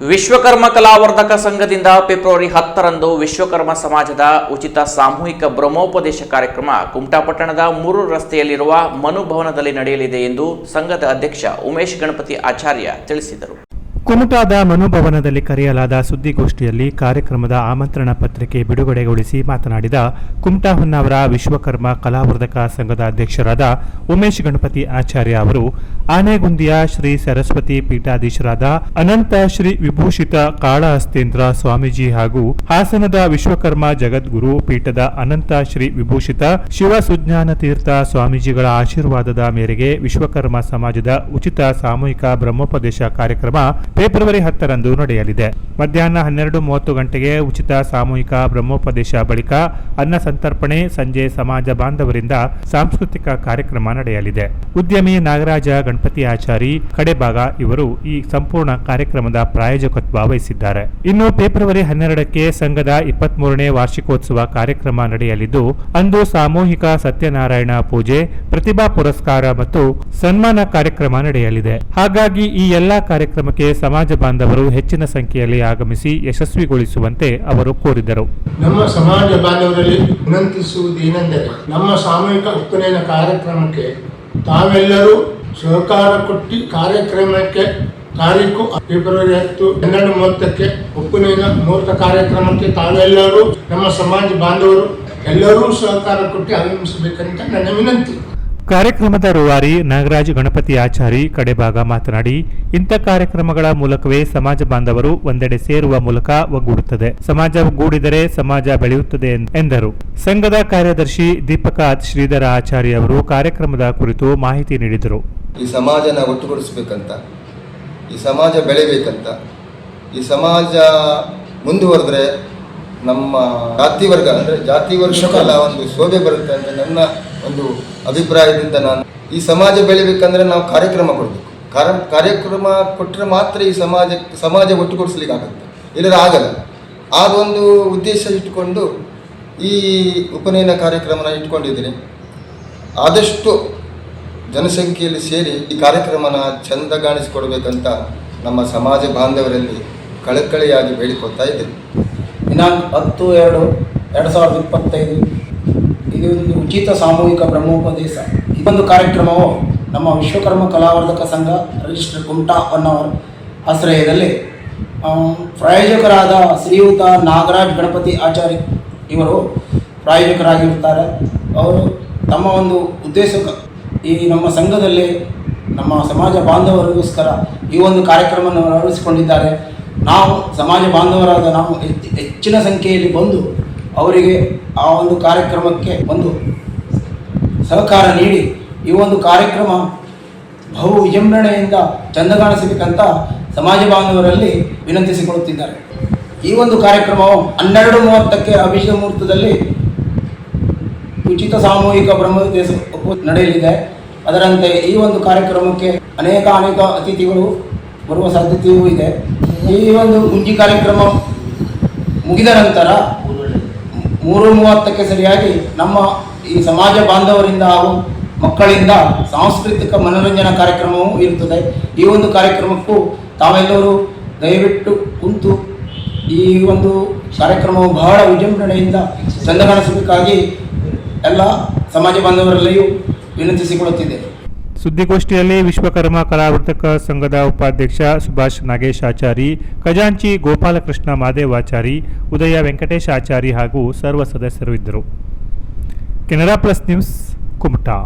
ವಿಶ್ವಕರ್ಮ ಕಲಾವರ್ಧಕ ಸಂಘದಿಂದ ಫೆಬ್ರವರಿ ಹತ್ತರಂದು ವಿಶ್ವಕರ್ಮ ಸಮಾಜದ ಉಚಿತ ಸಾಮೂಹಿಕ ಬ್ರಹ್ಮೋಪದೇಶ ಕಾರ್ಯಕ್ರಮ ಕುಮಟಾಪಟ್ಟಣದ ಮೂರು ರಸ್ತೆಯಲ್ಲಿರುವ ಮನುಭವನದಲ್ಲಿ ನಡೆಯಲಿದೆ ಎಂದು ಸಂಘದ ಅಧ್ಯಕ್ಷ ಉಮೇಶ್ ಗಣಪತಿ ಆಚಾರ್ಯ ತಿಳಿಸಿದರು. ಕುಮಟಾದ ಮನುಭವನದಲ್ಲಿ ಕರೆಯಲಾದ ಸುದ್ದಿಗೋಷ್ಠಿಯಲ್ಲಿ ಕಾರ್ಯಕ್ರಮದ ಆಮಂತ್ರಣ ಪತ್ರಿಕೆ ಬಿಡುಗಡೆಗೊಳಿಸಿ ಮಾತನಾಡಿದ ಕುಮಟಾ ಹೊನ್ನಾವರ ವಿಶ್ವಕರ್ಮ ಕಲಾವರ್ಧಕ ಸಂಘದ ಅಧ್ಯಕ್ಷರಾದ ಉಮೇಶ್ ಗಣಪತಿ ಆಚಾರ್ಯ ಅವರು, ಆನೆಗುಂದಿಯ ಶ್ರೀ ಸರಸ್ವತಿ ಪೀಠಾಧೀಶರಾದ ಅನಂತ ಶ್ರೀ ವಿಭೂಷಿತ ಕಾಳಹಸ್ತೇಂದ್ರ ಸ್ವಾಮೀಜಿ ಹಾಗೂ ಹಾಸನದ ವಿಶ್ವಕರ್ಮ ಜಗದ್ಗುರು ಪೀಠದ ಅನಂತ ಶ್ರೀ ವಿಭೂಷಿತ ಶಿವ ಸುಜ್ಞಾನ ತೀರ್ಥ ಸ್ವಾಮೀಜಿಗಳ ಆಶೀರ್ವಾದದ ಮೇರೆಗೆ ವಿಶ್ವಕರ್ಮ ಸಮಾಜದ ಉಚಿತ ಸಾಮೂಹಿಕ ಬ್ರಹ್ಮೋಪದೇಶ ಕಾರ್ಯಕ್ರಮ ಫೆಬ್ರವರಿ ಹತ್ತರಂದು ನಡೆಯಲಿದೆ. ಮಧ್ಯಾಹ್ನ ಹನ್ನೆರಡು ಮೂವತ್ತು ಗಂಟೆಗೆ ಉಚಿತ ಸಾಮೂಹಿಕ ಬ್ರಹ್ಮೋಪದೇಶ ಬಳಿಕ ಅನ್ನ ಸಂತರ್ಪಣೆ, ಸಂಜೆ ಸಮಾಜ ಬಾಂಧವರಿಂದ ಸಾಂಸ್ಕೃತಿಕ ಕಾರ್ಯಕ್ರಮ ನಡೆಯಲಿದೆ. ಉದ್ಯಮಿ ನಾಗರಾಜ ಗಣಪತಿ ಆಚಾರಿ, ಕಡೆಭಾಗ ಇವರು ಈ ಸಂಪೂರ್ಣ ಕಾರ್ಯಕ್ರಮದ ಪ್ರಾಯೋಜಕತ್ವ ವಹಿಸಿದ್ದಾರೆ. ಇನ್ನು ಫೆಬ್ರವರಿ ಹನ್ನೆರಡಕ್ಕೆ ಸಂಘದ ಇಪ್ಪತ್ಮೂರನೇ ವಾರ್ಷಿಕೋತ್ಸವ ಕಾರ್ಯಕ್ರಮ ನಡೆಯಲಿದ್ದು, ಅಂದು ಸಾಮೂಹಿಕ ಸತ್ಯನಾರಾಯಣ ಪೂಜೆ, ಪ್ರತಿಭಾ ಪುರಸ್ಕಾರ ಮತ್ತು ಸನ್ಮಾನ ಕಾರ್ಯಕ್ರಮ ನಡೆಯಲಿದೆ. ಹಾಗಾಗಿ ಈ ಎಲ್ಲಾ ಕಾರ್ಯಕ್ರಮಕ್ಕೆ ಸಮಾಜ ಬಾಂಧವರು ಹೆಚ್ಚಿನ ಸಂಖ್ಯೆಯಲ್ಲಿ ಆಗಮಿಸಿ ಯಶಸ್ವಿಗೊಳಿಸುವಂತೆ ಅವರು ಕೋರಿದರು. ನಮ್ಮ ಸಮಾಜ ಬಾಂಧವರಲ್ಲಿ ವಿನಂತಿಸುವುದೇನೆಂದರೆ ನಮ್ಮ ಸಾಮೂಹಿಕ ಉಪನಯನ ಕಾರ್ಯಕ್ರಮಕ್ಕೆ ತಾವೆಲ್ಲರೂ ಸಹಕಾರ ಕೊಟ್ಟು ಕಾರ್ಯಕ್ರಮಕ್ಕೆ ತಾರೀಕು ಫೆಬ್ರವರಿ ಹತ್ತು ಹನ್ನೆರಡು ಮೂವತ್ತಕ್ಕೆ ಉಪನಯನ ಮೂರ್ತ ಕಾರ್ಯಕ್ರಮಕ್ಕೆ ತಾವೆಲ್ಲರೂ ನಮ್ಮ ಸಮಾಜ ಬಾಂಧವರು ಎಲ್ಲರೂ ಸಹಕಾರ ಕೊಟ್ಟು ಆಗಮಿಸಬೇಕಂತ ನನ್ನ ವಿನಂತಿ. ಕಾರ್ಯಕ್ರಮದ ರೂವಾರಿ ನಾಗರಾಜ್ ಗಣಪತಿ ಆಚಾರಿ ಕಡೆಭಾಗ ಮಾತನಾಡಿ, ಇಂಥ ಕಾರ್ಯಕ್ರಮಗಳ ಮೂಲಕವೇ ಸಮಾಜ ಬಾಂಧವರು ಒಂದೆಡೆ ಸೇರುವ ಮೂಲಕ ಒಗ್ಗೂಡುತ್ತದೆ. ಸಮಾಜ ಒಗ್ಗೂಡಿದರೆ ಸಮಾಜ ಬೆಳೆಯುತ್ತದೆ ಎಂದರು. ಸಂಘದ ಕಾರ್ಯದರ್ಶಿ ದೀಪಕ ಶ್ರೀಧರ ಆಚಾರಿ ಅವರು ಕಾರ್ಯಕ್ರಮದ ಕುರಿತು ಮಾಹಿತಿ ನೀಡಿದರು. ಈ ಸಮಾಜನ ಒಟ್ಟುಗೂಡಿಸಬೇಕಂತ, ಈ ಸಮಾಜ ಬೆಳೆಯಬೇಕಂತ, ಈ ಸಮಾಜ ಮುಂದುವರೆದ್ರೆ ನಮ್ಮ ಜಾತಿ ವರ್ಗ, ಅಂದರೆ ಜಾತಿ ವರ್ಗಕ್ಕೆಲ್ಲ ಒಂದು ಶೋಭೆ ಬರುತ್ತೆ ಅಂತ ನನ್ನ ಒಂದು ಅಭಿಪ್ರಾಯದಿಂದ ನಾನು ಈ ಸಮಾಜ ಬೆಳಿಬೇಕಂದ್ರೆ ನಾವು ಕಾರ್ಯಕ್ರಮ ಕೊಡಬೇಕು. ಕಾರ, ಕಾರ್ಯಕ್ರಮ ಕೊಟ್ಟರೆ ಮಾತ್ರ ಈ ಸಮಾಜ ಸಮಾಜ ಒಟ್ಟುಗೂಡಿಸ್ಲಿಕ್ಕೆ ಆಗುತ್ತೆ. ಇಲ್ಲದ್ರೆ ಆಗಲ್ಲ. ಆ ಒಂದು ಉದ್ದೇಶ ಇಟ್ಕೊಂಡು ಈ ಉಪನಯನ ಕಾರ್ಯಕ್ರಮನ ಇಟ್ಕೊಂಡಿದ್ದೀನಿ. ಆದಷ್ಟು ಜನಸಂಖ್ಯೆಯಲ್ಲಿ ಸೇರಿ ಈ ಕಾರ್ಯಕ್ರಮನ ಚಂದ ಕಾಣಿಸಿಕೊಡ್ಬೇಕಂತ ನಮ್ಮ ಸಮಾಜ ಬಾಂಧವರಲ್ಲಿ ಕಳಕಳಿಯಾಗಿ ಬೇಡಿಕೊಳ್ತಾ ಇದ್ದೇನೆ. ದಿನಾಂಕ ಹತ್ತು ಎರಡು ಎರಡು ಸಾವಿರದ ಇಪ್ಪತ್ತೈದು. ಇದು ಒಂದು ಉಚಿತ ಸಾಮೂಹಿಕ ಬ್ರಹ್ಮೋಪದೇಶ. ಒಂದು ಕಾರ್ಯಕ್ರಮವು? ನಮ್ಮ ವಿಶ್ವಕರ್ಮ ಕಲಾವರ್ಧಕ ಸಂಘ ರಿಜಿಸ್ಟರ್ ಕುಮಟಾ ಅನ್ನೋರ ಆಶ್ರಯದಲ್ಲಿ ಪ್ರಾಯೋಜಕರಾದ ಶ್ರೀಯುತ ನಾಗರಾಜ್ ಗಣಪತಿ ಆಚಾರ್ಯ ಇವರು ಪ್ರಾಯೋಜಕರಾಗಿರುತ್ತಾರೆ. ಅವರು ತಮ್ಮ ಒಂದು ಉದ್ದೇಶ ಈ ನಮ್ಮ ಸಂಘದಲ್ಲಿ ನಮ್ಮ ಸಮಾಜ ಬಾಂಧವರಿಗೋಸ್ಕರ ಈ ಒಂದು ಕಾರ್ಯಕ್ರಮವನ್ನು ಅಳವಡಿಸಿಕೊಂಡಿದ್ದಾರೆ. ನಾವು ಸಮಾಜ ಬಾಂಧವರಾದ ನಾವು ಹೆಚ್ಚು- ಹೆಚ್ಚಿನ ಸಂಖ್ಯೆಯಲ್ಲಿ ಬಂದು ಅವರಿಗೆ ಆ ಒಂದು ಕಾರ್ಯಕ್ರಮಕ್ಕೆ ಒಂದು ಸಹಕಾರ ನೀಡಿ, ಈ ಒಂದು ಕಾರ್ಯಕ್ರಮ ಬಹು ವಿಜೃಂಭಣೆಯಿಂದ ಚಂದಗಾಣಿಸಬೇಕಂತ ಸಮಾಜ ಬಾಂಧವರಲ್ಲಿ ವಿನಂತಿಸಿಕೊಳ್ಳುತ್ತಿದ್ದಾರೆ. ಈ ಒಂದು ಕಾರ್ಯಕ್ರಮವು ಹನ್ನೆರಡು ಮೂವತ್ತಕ್ಕೆ ಅಭಿಷೇಕ ಮುಹೂರ್ತದಲ್ಲಿ ಉಚಿತ ಸಾಮೂಹಿಕ ಬ್ರಹ್ಮೋಪದೇಶ ನಡೆಯಲಿದೆ. ಅದರಂತೆ ಈ ಒಂದು ಕಾರ್ಯಕ್ರಮಕ್ಕೆ ಅನೇಕ ಅನೇಕ ಅತಿಥಿಗಳು ಬರುವ ಸಾಧ್ಯತೆಯೂ ಇದೆ. ಈ ಒಂದು ಮುಂಜಿ ಕಾರ್ಯಕ್ರಮ ಮುಗಿದ ನಂತರ ಮೂರು ಮೂವತ್ತಕ್ಕೆ ಸರಿಯಾಗಿ ನಮ್ಮ ಈ ಸಮಾಜ ಬಾಂಧವರಿಂದ ಹಾಗೂ ಮಕ್ಕಳಿಂದ ಸಾಂಸ್ಕೃತಿಕ ಮನೋರಂಜನಾ ಕಾರ್ಯಕ್ರಮವೂ ಇರುತ್ತದೆ. ಈ ಒಂದು ಕಾರ್ಯಕ್ರಮಕ್ಕೂ ತಾವೆಲ್ಲರೂ ದಯವಿಟ್ಟು ಕುಂತು ಈ ಒಂದು ಕಾರ್ಯಕ್ರಮವು ಬಹಳ ವಿಜೃಂಭಣೆಯಿಂದ ಚಂದಗಾಣಿಸಬೇಕಾಗಿ ಎಲ್ಲ ಸಮಾಜ ಬಾಂಧವರಲ್ಲಿಯೂ ವಿನಂತಿಸಿಕೊಳ್ಳುತ್ತಿದೆ ಸುದ್ದಿಗೋಷ್ಠಿಯಲ್ಲಿ ವಿಶ್ವಕರ್ಮ ಕಲಾವರ್ತಕ ಸಂಘದ ಉಪಾಧ್ಯಕ್ಷ ಸುಭಾಷ್ ನಾಗೇಶ್ ಆಚಾರಿ, ಖಜಾಂಚಿ ಗೋಪಾಲಕೃಷ್ಣ ಮಾದೇವಾಚಾರಿ ಉದಯ ವೆಂಕಟೇಶ್ ಆಚಾರಿ ಹಾಗೂ ಸರ್ವ ಸದಸ್ಯರು ಇದ್ದರು. Canara plus news, Kumta.